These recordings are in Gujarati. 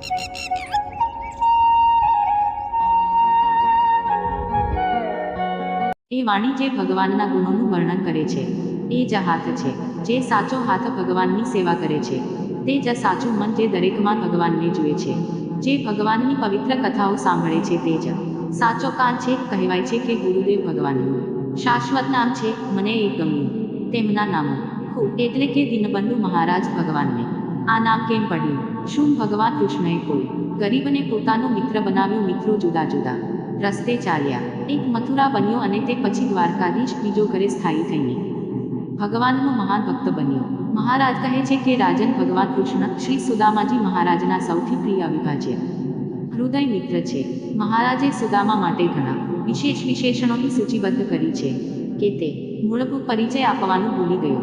એ વાણી જે ભગવાનના ગુણોનું વર્ણન કરે છે, એ જ હાથ છે, જે સાચો હાથ ભગવાનની સેવા કરે છે, તે જ સાચું મન જે દરેકમાં ભગવાનને જુએ છે, જે ભગવાનની પવિત્ર કથાઓ સાંભળે છે તે જ. સાચો કાન છે કહેવાય છે કે ગુરુદેવ ભગવાનનું. શાશ્વત નામ છે, મને એ ગમ્યું. તેમના નામો. એટલે કે દિનબંધુ મહારાજ ભગવાનને. આ નામ કેમ પડ્યું? શું ભગવાન કૃષ્ણએ કોઈ ગરીબને પોતાનો મિત્ર બનાવ્યો? મિત્રો જુદા જુદા રસ્તે ચાલ્યા. એક મથુરા બન્યો અને તે પછી દ્વારકાધીશ બીજો ઘરે સ્થાયી થઈને ભગવાનનો મહાન ભક્ત બન્યો. મહારાજ કહે છે કે રાજન ભગવાન કૃષ્ણ શ્રી સુદામાજી મહારાજના સૌથી પ્રિય અવિભાજ્ય હૃદય મિત્ર છે. મહારાજે સુદામા માટે ઘણા વિશેષ વિશેષણોની સૂચિબદ્ધ કરી છે કે તે મૂળભૂત પરિચય આપવાનું ભૂલી ગયો.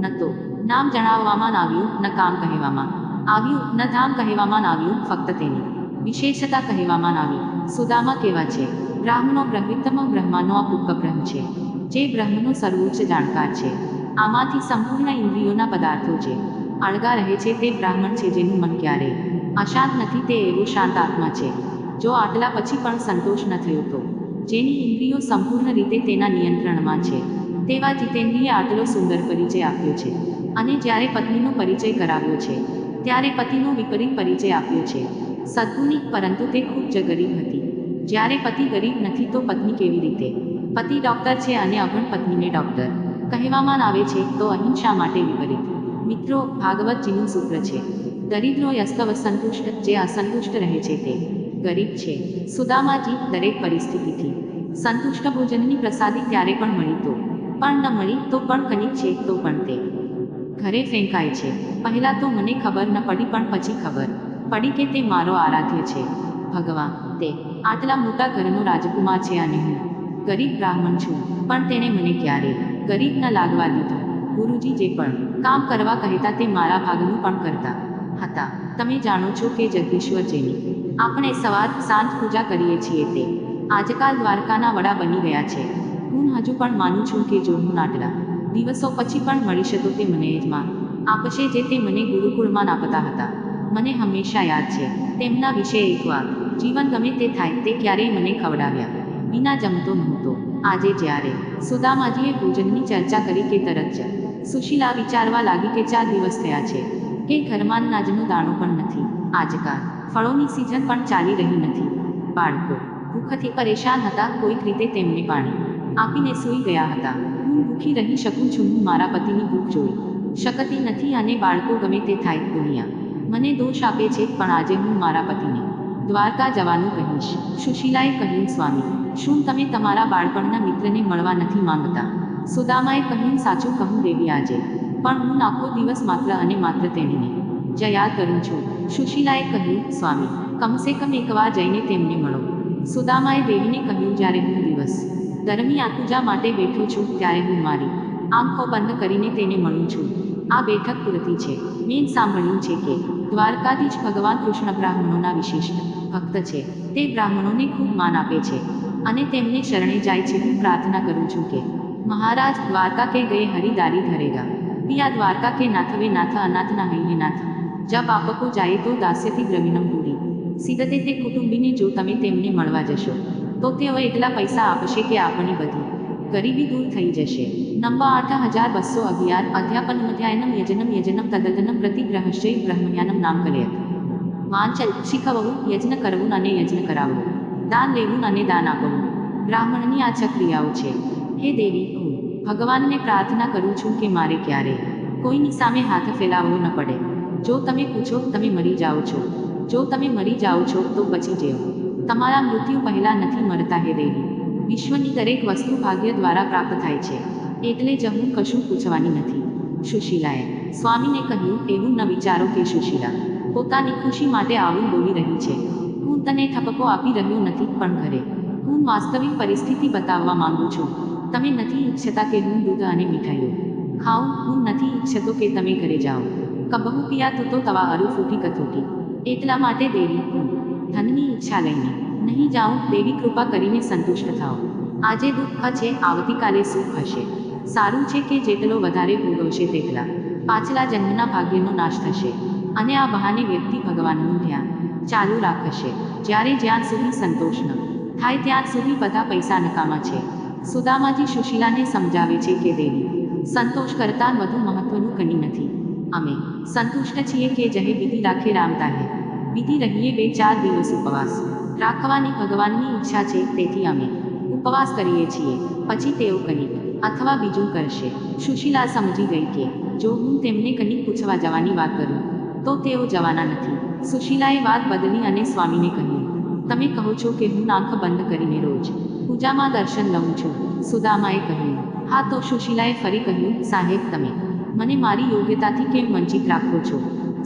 ન તો નામ જણાવવામાં આવ્યું, ન કામ કહેવામાં. આવ્યું, ન ધામ કહેવામાં આવ્યું, ફક્ત તેની. વિશેષતા કહેવામાં આવી. સુદામા કેવા છે? બ્રાહ્મણો બ્રહ્મિતમ બ્રહ્માનો આ ઉપબ્રહ્મ છે, જે બ્રહ્મનો સર્વોચ્ચ જાણકાર છે. આમાંથી સંપૂર્ણ ઇન્દ્રિયોના પદાર્થો છે. અળગા રહે છે તે બ્રાહ્મણ છે જેનું મન ક્યારે? અશાંત નથી તે એવો શાંત આત્મા છે. જો આટલા પછી પણ સંતોષ ન થયો તો? જેની ઇન્દ્રિયો સંપૂર્ણ રીતે તેના નિયંત્રણમાં છે. તેવા જીતેન્દ્રીએ આટલો સુંદર પરિચય આપ્યો છે. અને જ્યારે પત્નીનો પરિચય કરાવ્યો છે, ત્યારે પતિનો વિપરીત પરિચય આપ્યો છે. સદગુણી પરંતુ તે ખૂબ જ ગરીબ હતી. જ્યારે પતિ ગરીબ નથી તો પત્ની કેવી રીતે? પતિ ડૉક્ટર છે અને અગણ પત્નીને ડૉક્ટર. કહેવામાં આવે છે, તો અહિંસા માટે વિપરીત? મિત્રો, ભાગવતજીનું સૂત્ર છે, દરિદ્રો યસ્તવ સંતુષ્ટ જે અસંતુષ્ટ રહે છે તે ગરીબ છે. સુદામાજી દરેક પરિસ્થિતિથી સંતુષ્ટ ભોજનની પ્રસાદી ત્યારે પણ મળી તો પણ ન મળી, તો પણ કનિક છે, તો પણ તે. ઘરે ફેંકાય છે. પહેલાં તો મને ખબર, ન પડી પણ પછી ખબર. પડી કે તે મારો આરાધ્ય છે. ભગવાન, તે આટલા મોટા ઘરનો રાજકુમાર છે અને હું ગરીબ બ્રાહ્મણ છું, પણ તેણે મને ક્યારે ગરીબ ન લાગવા દીધો? ગુરુજી જે પણ કામ કરવા કહેતા તે મારા ભાગનું પણ કરતા હતા. તમે જાણો છો કે જગદીશ્વર જેની આપણે સવાર સાંજ પૂજા કરીએ છીએ તે આજકાલ દ્વારકાના વડા બની ગયા છે. હું હજુ પણ માનું છું કે જો હું આટલા દિવસો પછી પણ મળી શકું તે મને યજમાન આપશે જે તે મને ગુરુકુળમાં આપતા હતા. મને હંમેશા યાદ છે. તેમના વિશે એક વાત. જીવન ગમે તે થાય તે ક્યારેય મને ખવડાવ્યા વિના જમતો નહોતો. આજે જ્યારે સુદામાજીએ ભોજનની ચર્ચા કરી કે તરત જ સુશીલા વિચારવા લાગી કે ચાર દિવસ થયા છે કે ઘરમાં નાજનું દાણું પણ નથી. આજકાલ ફળોની સિઝન પણ ચાલી રહી નથી. બાળકો ભૂખથી પરેશાન હતા કોઈક રીતે તેમને પાણી આપીને સૂઈ ગયા હતા. હું ભૂખી રહી શકું છું, હું મારા પતિની ભૂખ જોઈ. શકતી નથી અને બાળકો ગમે તે થાય, દુનિયા. મને દોષ આપે છે, પણ આજે હું મારા પતિને. દ્વારકા જવાનું કહીશ. સુશીલાએ કહ્યું, સ્વામી, શું તમે તમારા બાળપણના મિત્રને મળવા નથી માંગતા? સુદામાએ કહ્યું, સાચું કહું દેવી આજે. પણ હું આખો દિવસ માત્ર અને માત્ર તેણીને. જયા કરું છું. સુશીલાએ કહ્યું, સ્વામી, કમસે કમ એકવાર જઈને તેમને મળો. સુદામાએ દેવીને કહ્યું, જ્યારે હું દિવસ દરમિયાન પૂજા માટે બેઠો છું ત્યારે હું મારી આંખો બંધ કરીને તેને મળું છું. આ બેઠક પૂરતી છે. મેં સાંભળ્યું છે કે દ્વારકાધીશ ભગવાન કૃષ્ણ બ્રાહ્મણોના વિશિષ્ટ ભક્ત છે. તે બ્રાહ્મણોને ખૂબ માન આપે છે અને તેમને શરણે જાય છે. હું પ્રાર્થના કરું છું કે મહારાજ દ્વારકા કે ગયે હરિદારી ધરેગા. પિયા દ્વારકા કે નાથવે નાથ અનાથના હૈને નાથ. જબ આપકો જાય તો દાસ્યથી દ્રવિણમ પૂરી. સીધતે તે કુટુંબીને જો તમે તેમને મળવા જશો. તો તેઓ એટલા પૈસા આપશે કે આપણી બધી ગરીબી દૂર થઈ જશે. નંબર આઠ, હજાર બસો અગિયાર, અધ્યાપન મધ્યાયનમ યજનમ યજનમ, તદતનમ પ્રતિગ્રહશ્ચૈ બ્રહ્મયાનમ નામ કરે વાંચન શીખવવું, યજ્ઞ કરવું અને યજ્ઞ કરાવવું. દાન લેવું અને દાન આપવું. બ્રાહ્મણની આ છ ક્રિયાઓ છે. હે દેવી, હું ભગવાનને પ્રાર્થના કરું છું કે મારે ક્યારે કોઈની સામે હાથ ફેલાવવો ન પડે. જો તમે પૂછો, તમે મરી જાઓ છો. જો તમે મરી જાઓ છો, તો પછી જેઓ તમારા મૃત્યુ પહેલાં નથી મળતા હે દેવી. વિશ્વની દરેક વસ્તુ ભાગ્ય દ્વારા પ્રાપ્ત થાય છે. એટલે જ હું કશું પૂછવાની નથી. સુશીલાએ સ્વામીને કહ્યું, એવું ન વિચારો કે સુશીલા, પોતાની ખુશી માટે આવું બોલી રહી છે. હું તને ઠપકો આપી રહ્યો નથી પણ ઘરે. હું વાસ્તવિક પરિસ્થિતિ બતાવવા માંગુ છું. તમે નથી ઈચ્છતા કે હું દૂધ અને મીઠાઈઓ ખાઉં. હું નથી ઈચ્છતો કે તમે ઘરે જાઓ. કબહુ પિયા તું તો તવા અરુ ફૂટી કથોટી. એટલા માટે દેવી, હું ધનની ઈચ્છા લઈને નહીં જાઉં દેવી કૃપા કરીને સંતુષ્ટ થાઓ. આજે દુઃખ છે આવતીકાલે સુખ હશે. સારું છે કે જેટલો વધારે ભોગવશે તેટલા. પાછલા જન્મના ભાગ્યનો નાશ થશે. અને આ બહાને વ્યક્તિ ભગવાનનું ધ્યાન ચાલુ રાખશે. જ્યારે જ્યાં સુધી સંતોષ ન થાય, ત્યાં સુધી બધા પૈસા નકામા છે. સુદામાજી સુશીલાને સમજાવે છે કે, દેવી, સંતોષ કરતાં વધુ મહત્વનું કંઈ નથી. અમે સંતુષ્ટ છીએ કે જહે વિધિ રાખે રામતા હે વિધિ રહીએ બે ચાર દિવસ ઉપવાસ. રાખવાની ભગવાનની ઈચ્છા છે તેથી અમે ઉપવાસ કરીએ છીએ. પછી તેઓ કંઈક અથવા બીજું કરશે. સુશીલા સમજી ગઈ કે જો હું તેમને કંઈક પૂછવા જવાની વાત કરું, તો તેઓ જવાના નથી. સુશીલાએ વાત બદલી અને સ્વામીને કહ્યું તમે કહો છો કે હું આંખ બંધ કરીને રોજ પૂજામાં દર્શન લઉં છું. સુદામાએ કહ્યું હા તો સુશીલાએ ફરી કહ્યું, સાહેબ તમે મને મારી યોગ્યતાથી કેમ વંચિત રાખો છો?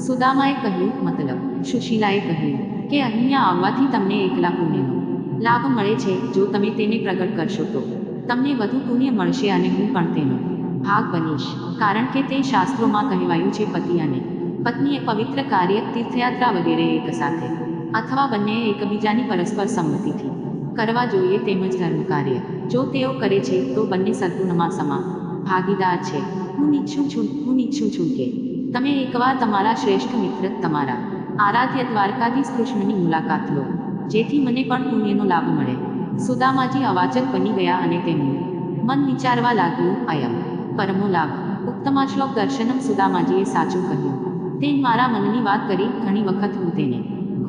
સુદામાએ કહ્યું, મતલબ સુશીલાએ કહ્યું કે અહીંયા આવવાથી તમને એકલા પુણ્યનો લાભ મળે છે જો તમે તેને પ્રગટ કરશો તો. તમને વધુ પુણ્ય મળશે અને હું પણ તેનો ભાગ બનીશ. કારણ કે તે શાસ્ત્રોમાં કહેવાયું છે, પતિ અને પત્નીએ પવિત્ર કાર્ય, તીર્થયાત્રા વગેરે એક સાથે અથવા બંને એકબીજાની પરસ્પર સંમતિથી કરવા જોઈએ તેમજ ધર્મ કાર્ય. જો તેઓ કરે છે, તો બંને સદગુણમાં સમા ભાગીદાર છે. હું ઈચ્છું છું, હું ઈચ્છું છું કે તમે એકવાર તમારા શ્રેષ્ઠ મિત્ર તમારા આરાધ્ય દ્વારકાધીશ કૃષ્ણની મુલાકાત લો. જેથી મને પણ પુણ્યનો લાભ મળે. સુદામાજી અવાચક બની ગયા અને તેમનું મન વિચારવા લાગ્યું અયમ પરમો લાભ. ઉત્તમા શ્લોક દર્શનમ સુદામાજીએ સાચું કહ્યું. તે મારા મનની વાત કરી ઘણી વખત હું તેને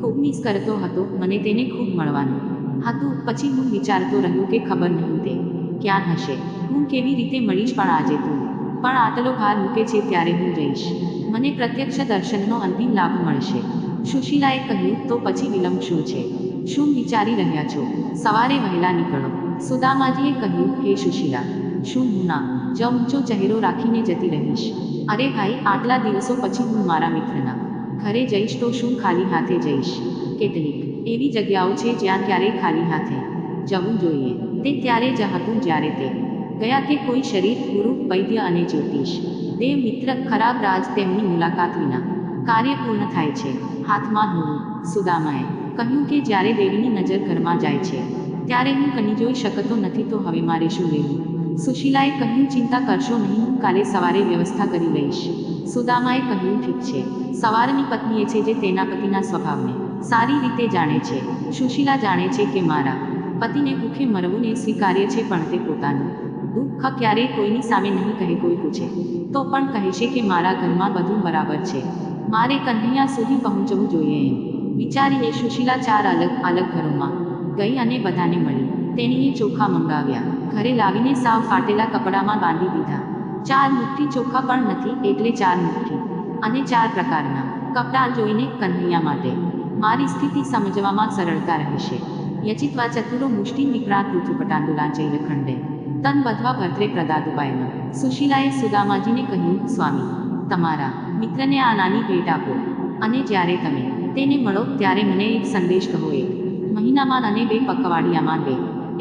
ખૂબ મિસ કરતો હતો, મને તેને ખૂબ મળવાનું હતું. પછી હું વિચારતો રહ્યો કે ખબર નહીં તે ક્યાં હશે. હું કેવી રીતે મળીશ પણ આજે તું? પણ આટલો ભાર મૂકે છે ત્યારે હું જઈશ મને પ્રત્યક્ષ દર્શનનો અંતિમ લાભ મળશે. સુશીલાએ કહ્યું, તો પછી વિલંબ શું છે? શું વિચારી રહ્યા છો? સવારે વહેલા નીકળો. સુદામાજીએ કહ્યું, હે સુશીલા, શું હું ના, જ ઊંચો ચહેરો રાખીને જતી રહીશ. અરે ભાઈ, આટલા દિવસો પછી હું મારા મિત્રના. ઘરે જઈશ તો શું ખાલી હાથે જઈશ? કેટલીક એવી જગ્યાઓ છે જ્યાં ક્યારેય ખાલી હાથે જવું જોઈએ. તે ત્યારે જ હતું જ્યારે તે. ગયા કે કોઈ શરીર ગુરુ વૈદ્ય અને જ્યોતિષ. દેવ મિત્ર ખરાબ રાજ તેમની મુલાકાત વિના કાર્ય પૂર્ણ થાય છે. હાથમાં હું સુદામાએ કહ્યું કે જ્યારે દેવીની નજર ઘરમાં જાય છે, ત્યારે હું કની જોઈ શકતો નથી તો હવે મારે શું લેવું સુશીલાએ કહ્યું, ચિંતા કરશો નહીં, હું કાલે સવારે વ્યવસ્થા કરી લઈશ. સુદામાએ કહ્યું, ઠીક છે. સવારની પત્નીએ છે જે તેના પતિના સ્વભાવને સારી રીતે જાણે છે. સુશીલા જાણે છે કે મારા પતિને ભૂખે મરવું ને સ્વીકાર્ય છે, પણ તે પોતાનું દુઃખ ક્યારેય કોઈની સામે નહીં કહે કોઈ પૂછે. તો પણ કહેશે કે મારા ઘરમાં બધું બરાબર છે. મારે કન્હૈયા સુધી પહોંચવું જોઈએ એમ. વિચારીને સુશીલા ચાર અલગ અલગ ઘરોમાં ગઈ અને બધાને મળી. તેણીએ ચોખા મંગાવ્યા. ઘરે લાવીને સાવ ફાટેલા કપડામાં બાંધી દીધા. ચાર મુઠ્ઠી ચોખા પણ નથી, એટલે ચાર મુઠ્ઠી. અને ચાર પ્રકારના કપડાં જોઈને કન્હૈયા માટે. મારી સ્થિતિ સમજવામાં સરળતા રહેશે. યચિત્વા ચતુરો મુષ્ટિ વિપ્રાત ઋતુપટાંડુલા ચૈલ ખંડે તન બધવા ભર્ત્રે પ્રદાદુપાયન સુશીલાએ સુદામાજીને કહ્યું, સ્વામી, તમારા મિત્રને આ નાની ભેટ આપો અને જ્યારે તમે તેને મળો ત્યારે મને એક સંદેશ કહો એક. મહિનામાં અને બે પખવાડિયામાં બે.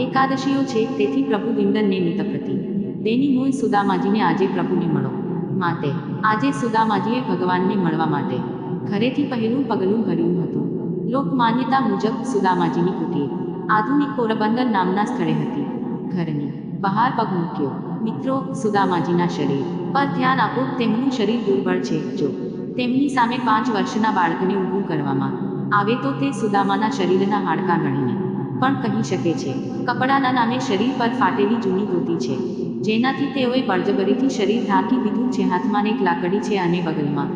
એકાદશીઓ છે, તેથી પ્રભુ દિંડનને નિતપ્રતિ તેની મૂળ સુદામાજીને આજે પ્રભુને મળો. માટે આજે સુદામાજીએ ભગવાનને મળવા માટે ઘરેથી પહેલું પગલું ભર્યું હતું. લોકમાન્યતા મુજબ સુદામાજીની કુટીર આધુનિક પોરબંદર નામના સ્થળે હતી. ઘરની બહાર પગ મૂક્યો. મિત્રો, સુદામાજીના શરીર. પર ધ્યાન આપો, તેમનું શરીર દુર્બળ છે. જો તેમની સામે પાંચ વર્ષના બાળકને ઊભું કરવામાં આવે તો તે સુદામાના શરીરના હાડકાં ગણીને. પણ કહી શકે છે, કપડાના નામે શરીર પર ફાટેલી જૂની ધોતી છે, જેનાથી તેઓએ બળજબરીથી શરીર ઢાંકી દીધું છે, હાથમાં એક લાકડી છે અને બગલમાં.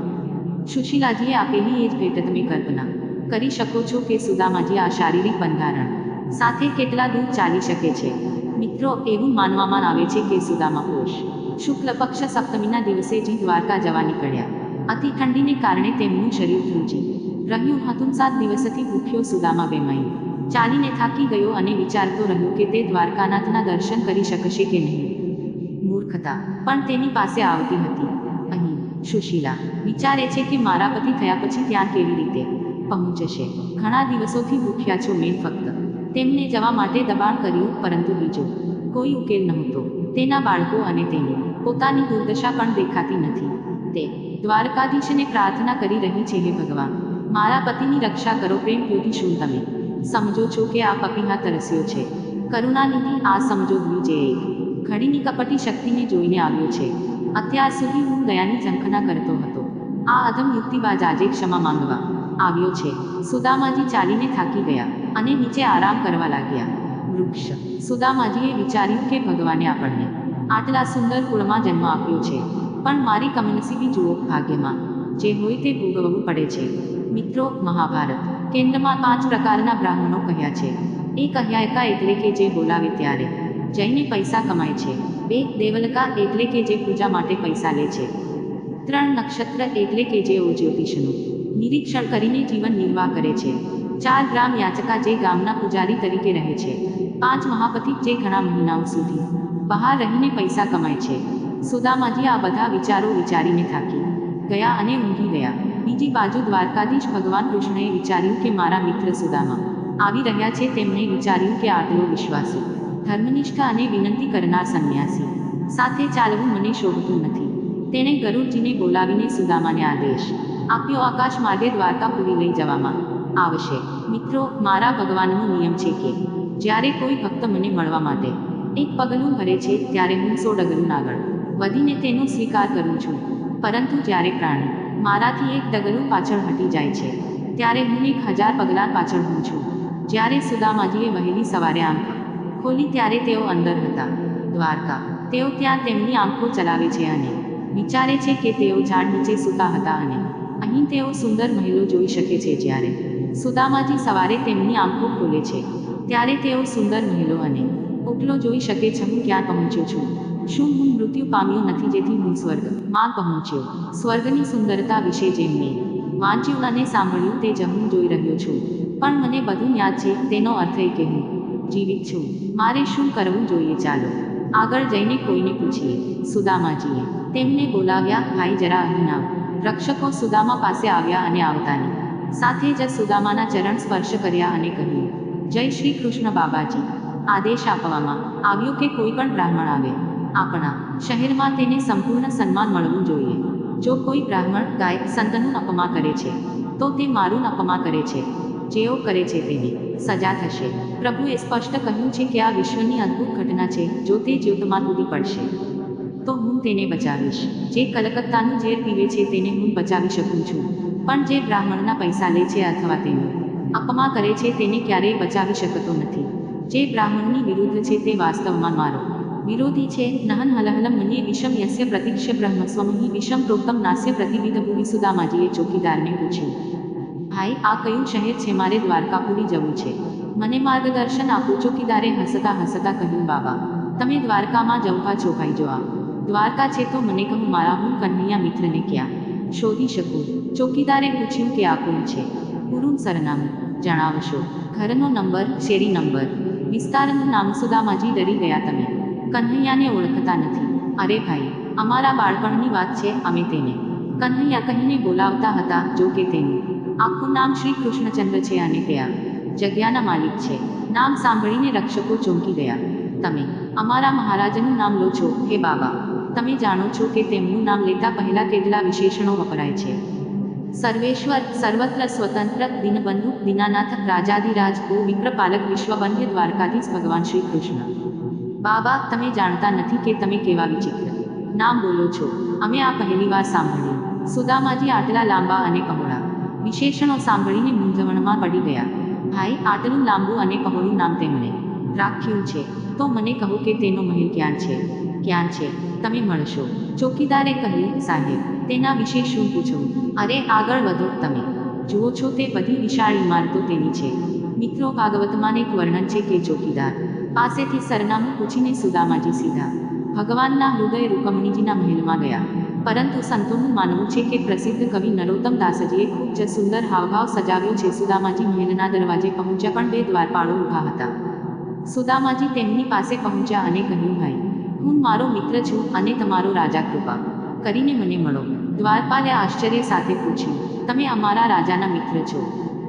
સુશીલાજીએ આપેલી એ જ ભેટ તમે કલ્પના. કરી શકો છો કે સુદામાજી આ શારીરિક બંધારણ સાથે કેટલા દૂર ચાલી શકે છે? મિત્રો, એવું માનવામાં આવે છે કે સુદામા પુરુષ શુક્લ પક્ષ સપ્તમીના દિવસે જી દ્વારકા જવા નીકળ્યા. અતિ ઠંડીને કારણે તેમનું શરીર ધ્રુજી રહ્યું. હતું સાત દિવસથી ભૂખ્યો સુદામા બેમાઈ. ચાલીને થાકી ગયો અને વિચારતો રહ્યો કે તે દ્વારકાનાથના દર્શન કરી શકશે કે નહીં. મૂર્ખતા પણ તેની પાસે આવતી હતી. અહીં સુશીલા વિચારે છે કે મારા પતિ થયા પછી ત્યાં કેવી રીતે પહોંચશે? ઘણા દિવસોથી ભૂખ્યા છો મેં ફક્ત. તેમને જવા માટે દબાણ કર્યું, પરંતુ બીજો કોઈ ઉકેલ નહોતો. તેના બાળકો અને તેની પોતાની દુર્દશા પણ દેખાતી નથી. તે દ્વારકાધીશને પ્રાર્થના કરી રહી છે, હે ભગવાન, મારા પતિની રક્ષા કરો, પ્રેમ યોગી શું તમે? સમજો છો કે આ પપિહા તરસ્યો છે. કરુણાનિધિ આ સમજો દ્વિજે એક ઘડીની કપટી શક્તિને જોઈને આવ્યો છે. અત્યાર સુધી હું દયાની ઝંખના કરતો હતો. આ અધમ યુક્તિબાજ આજે ક્ષમા માંગવા આવ્યો છે. સુદામાજી ચાલીને થાકી ગયા. અને નીચે આરામ કરવા લાગ્યા. વૃક્ષ. સુદામાજીએ વિચાર્યું કે ભગવાને આપણને આટલા સુંદર કુળમાં જન્મ આપ્યો છે. પણ મારી કમનસીબી જુઓ ભાગ્યમાં. જે હોય તે ભોગવવું પડે છે. મિત્રો, મહાભારત. કેન્દ્રમાં પાંચ પ્રકારના બ્રાહ્મણો કહ્યા છે. એક અહ્યાયકા એટલે કે જે બોલાવે ત્યારે. જઈને પૈસા કમાય છે. બે દેવલકા એટલે કે જે પૂજા માટે પૈસા લે છે. ત્રણ નક્ષત્ર એટલે કે જે જ્યોતિષનું નિરીક્ષણ કરીને જીવન નિર્વાહ કરે છે. ચાર ગ્રામ યાચકા જે ગામના પૂજારી તરીકે રહે છે. પાંચ મહાપથિક જે ઘણા મહિનાઓ સુધી બહાર રહીને પૈસા કમાય છે. સુદામાજી આ બધા વિચારો વિચારીને થાકી. ગયા અને ઊંઘી ગયા. બીજી બાજુ દ્વારકાધીશ ભગવાન કૃષ્ણએ વિચાર્યું કે મારા મિત્ર સુદામા, આવી રહ્યા છે તેમણે વિચાર્યું કે આટલો વિશ્વાસુ. ધર્મનિષ્ઠ અને વિનંતી કરનાર સંન્યાસી. સાથે ચાલવું મને શોભતું નથી. તેણે ગરુડજીને બોલાવીને સુદામાને આદેશ, આપ્યો આકાશ માર્ગે દ્વારકાપુરી લઈ જવામાં. આવશે. મિત્રો, મારા ભગવાનનો નિયમ છે કે જ્યારે કોઈ ભક્ત મને મળવા માટે એક પગલું ભરે છે, ત્યારે હું સો ડગલું આગળ વધીને તેનો સ્વીકાર કરું છું. પરંતુ જ્યારે પ્રાણી મારાથી એક ડગલું પાછળ હટી જાય છે, ત્યારે હું એક હજાર પગલાં પાછળ હું છું. જ્યારે સુદામાજીએ વહેલી સવારે આંખ ખોલી, ત્યારે તેઓ અંદર હતા. દ્વારકા. તેઓ ત્યાં તેમની આંખો ચલાવે છે અને વિચારે છે કે તેઓ ઝાડ નીચે સૂતા હતા અને અહીં તેઓ સુંદર મહેલો જોઈ શકે છે જ્યારે સુદામાજી સવારે તેમની આંખો ખોલે છે. ત્યારે તેઓ સુંદર મહેલો અને ઉપલો જોઈ શકે છે, હું ક્યાં પહોંચ્યો છું? શું હું મૃત્યુ પામ્યો નથી જેથી હું સ્વર્ગમાં પહોંચ્યો? સ્વર્ગની સુંદરતા વિશે જેમ મેં વાંચ્યું અને સાંભળ્યું તે જ જોઈ રહ્યો છું. પણ મને બધું યાદ છે, તેનો અર્થ એ કે હું જીવિત છું. મારે શું કરવું જોઈએ? ચાલો, આગળ જઈને કોઈને પૂછીએ. સુદામાજીએ તેમને બોલાવ્યા, ભાઈ, જરા અહીં આવ. રક્ષકો સુદામા પાસે આવ્યા અને આવતાની સાથે જ સુદામાના ચરણ સ્પર્શ કર્યા અને કહ્યું, જય શ્રી કૃષ્ણ બાબાજી. આદેશ આપવામાં આવ્યો કે કોઈ પણ બ્રાહ્મણ આવે, આપણા શહેરમાં તેને સંપૂર્ણ સન્માન મળવું જોઈએ. જો કોઈ બ્રાહ્મણ ગાય સંતનું અપમા કરે છે, તો તે મારું અપમા કરે છે. જેઓ કરે છે તેને સજા થશે. પ્રભુએ સ્પષ્ટ કહ્યું છે કે આ વિશ્વની અદ્ભુત ઘટના છે, જો તે જ્યોતમાં કૂદી પડશે, તો હું તેને બચાવીશ. જે કલકત્તાનું ઝેર પીવે છે તેને હું બચાવી શકું છું. પણ જે બ્રાહ્મણના પૈસા લે છે અથવા તેનું અપમા કરે છે તેને ક્યારેય બચાવી શકતો નથી. જે બ્રાહ્મણની વિરુદ્ધ છે તે વાસ્તવમાં મારો વિરોધી છે. નહન હલહલમ મને વિષમ યસ્ય પ્રતિક્ષ્ય બ્રહ્મ સ્વમહી વિષમ પ્રોક્તમ નાસ્ય પ્રતિવિધ ભૂમિ સુદામાજીએ ચોકીદારને પૂછ્યું ભાઈ, આ કયું શહેર છે? મારે દ્વારકાપુરી જવું છે. મને માર્ગદર્શન આપો. ચોકીદારે હસતા હસતા કહ્યું, બાબા, તમે દ્વારકામાં જવવા છો ભાઈ જો આ દ્વારકા છે તો મને કહું, મારા હું કન્હૈયા મિત્રને ક્યાં? શોધી શકું. ચોકીદારે પૂછ્યું કે આ કોણ છે? પૂરું સરનામું જણાવશો. ઘરનો નંબર, શેરી નંબર. વિસ્તારનું નામ સુદામાજી ડરી ગયા તમે. કન્હૈયાને ઓળખતા નથી. અરે ભાઈ, અમારા બાળપણની વાત છે અમે તેને. કન્હૈયા કહીને બોલાવતા હતા જો કે તેનું. આખું નામ શ્રી કૃષ્ણચંદ્ર છે અને તે જગ્યાના માલિક છે. નામ સાંભળીને રક્ષકો ચોંકી ગયા. તમે, અમારા મહારાજનું નામ લો છો હે બાબા તમે જાણો છો કે તેમનું નામ લેતા પહેલા કેટલા વિશેષણો વપરાય છે. સર્વેશ્વર, સર્વત્ર સ્વતંત્ર, દિનબંધુ, દિનાનાથ, રાજાધિરાજ, ગો, વિપ્રપાલક, વિશ્વબંધ્ય, દ્વારકાધીશ, ભગવાન શ્રી કૃષ્ણ. બાબા, તમે જાણતા નથી કે તમે કેવા વિચિત્ર. નામ બોલો છો. અમે આ પહેલી વાર સાંભળ્યું. સુદામાજી આટલા લાંબા અને કહોળા. વિશેષણો સાંભળીને મૂંઝવણમાં પડી ગયા. ભાઈ, આટલું લાંબુ અને કહોળું નામ તેમણે. રાખ્યું છે. તો મને કહો કે તેનો મહેલ ક્યાં છે? ક્યાં છે? તમે મળશો. ચોકીદારે કહ્યું, સાહેબ, તેના વિશે શું પૂછવું અરે, આગળ વધો તમે. જુઓ છો તે બધી વિશાળ ઇમારતો તેની છે. મિત્રો, ભાગવતમાં એક વર્ણન છે કે ચોકીદાર પાસેથી સરનામું પૂછીને સુદામાજી સીધા. ભગવાનના હૃદય રૂકમણીજીના મહેલમાં ગયા. પરંતુ સંતોનું માનવું છે કે પ્રસિદ્ધ કવિ નરોત્તમ દાસજીએ ખૂબ જ સુંદર હાવભાવ સજાવ્યો છે. સુદામાજી મહેલના દરવાજે પહોંચ્યા પણ બે દ્વારપાળો ઊભા હતા. સુદામાજી તેમની પાસે પહોંચ્યા અને કહ્યું, ભાઈ હું મારો મિત્ર છું અને તમારો રાજા કૃપા. કરીને મને મળો. દ્વારપાલે આશ્ચર્ય સાથે પૂછ્યું, તમે અમારા રાજાના મિત્ર છો?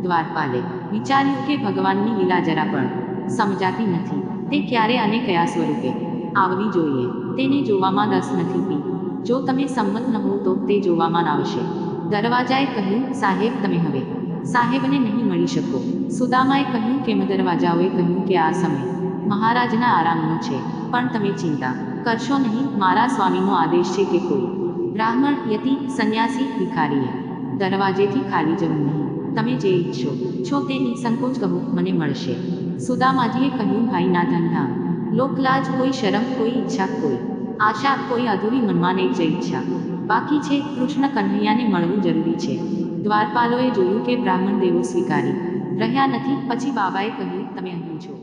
દ્વારપાલે, વિચાર્યું કે ભગવાનની લીલા જરા પણ સમજાતી નથી. તે ક્યારે અને કયા સ્વરૂપે? આવવી જોઈએ. તેને જોવામાં રસ નથી પી. જો તમે સંમત ન હો તો તે જોવામાં આવશે. દરવાજાએ કહ્યું, સાહેબ, તમે હવે. સાહેબને નહીં મળી શકો. સુદામાએ કહ્યું કેમ દરવાજાઓએ કહ્યું કે આ સમય મહારાજના આરામનું છે. પણ તમે ચિંતા કરશો નહીં, મારા સ્વામીનો આદેશ છે કે કોઈ બ્રાહ્મણ યતિ સંન્યાસી ભિખારીએ દરવાજેથી ખાલી જવું નહીં. તમે જે ઈચ્છો છો તે નિસંકોચ કહો, મને મળશે. સુદામાજીએ કહ્યું ભાઈના ધંધા. લોકલાજ કોઈ શરમ, કોઈ ઈચ્છા, કોઈ આશા, કોઈ અધૂરી મનમાં નહીં જ ઈચ્છા. બાકી છે કૃષ્ણ કન્હૈયાને મળવું જરૂરી છે. દ્વારપાલોએ જોયું કે બ્રાહ્મણ દેવો સ્વીકારી રહ્યા નથી, પછી બાબાએ કહ્યું, તમે અહીં છો.